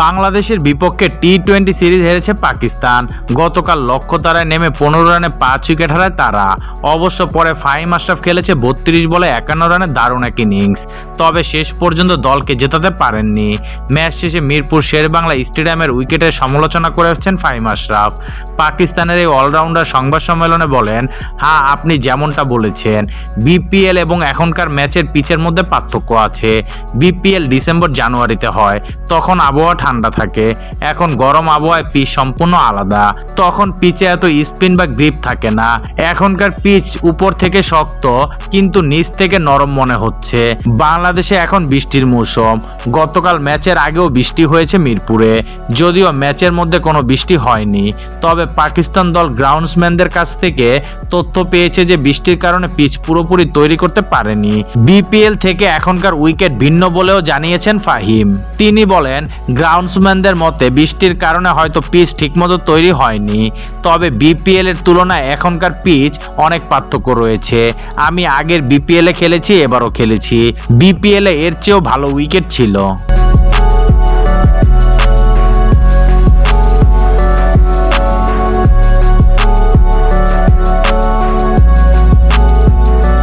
বাংলাদেশের বিপক্ষে T twenty series হেরেছে পাকিস্তান। গতকাল লক্ষ্য তারায় নেমে পনেরো রানে পাঁচ উইকেট হারায় তারা। অবশ্য পরে ফাহিম আশরাফ খেলেছে বত্রিশ বলে একান্ন রানে দারুণ এক ইনিংস। তবে শেষ পর্যন্ত দলকে জেতাতে পারেননি। ম্যাচ শেষে মিরপুর শেরবাংলা স্টেডিয়ামের উইকেটের সমালোচনা করেছেন ফাহিম আশরাফ পাকিস্তানের এই অলরাউন্ডার সংবাদ সম্মেলনে বলেন হ্যাঁ আপনি যেমনটা বলেছেন, বিপিএল এবং এখনকার ম্যাচের পিচের মধ্যে পার্থক্য আছে। বিপিএল ডিসেম্বর জানুয়ারিতে হয়, তখন আবহাওয়া ঠান্ডা থাকে। এখন গরম আবহাওয়ায় পিচ সম্পূর্ণ আলাদা। তখন পিচে এত স্পিন বা গ্রিপ থাকে না। এখনকার পিচ উপর থেকে শক্ত, কিন্তু নিচ থেকে নরম মনে হচ্ছে। বাংলাদেশে এখন বৃষ্টির মৌসুম। গতকাল ম্যাচের আগেও বৃষ্টি হয়েছে মিরপুরে। যদিও ম্যাচের মধ্যে কোনো বৃষ্টি হয়নি। তবে পাকিস্তান দল গ্রাউন্ডসম্যানদের কাছ থেকে তথ্য পেয়েছে যে বৃষ্টির কারণে পিচ পুরোপুরি তৈরি করতে পারেনি। বিপিএল থেকে এখনকার উইকেট ভিন্ন বলেও জানিয়েছেন ফাহিম। তিনি বলেন গ্রাউন্ডসম্যানদের মতে, বৃষ্টির কারণে হয়তো পিচ ঠিকমতো তৈরি হয়নি, তবে বিপিএল এর তুলনায় এখনকার পিচ অনেক পার্থক্য রয়েছে। আমি আগের বিপিএল খেলেছি, এবারও খেলেছি। বিপিএল এর চেয়েও ভালো উইকেট ছিল।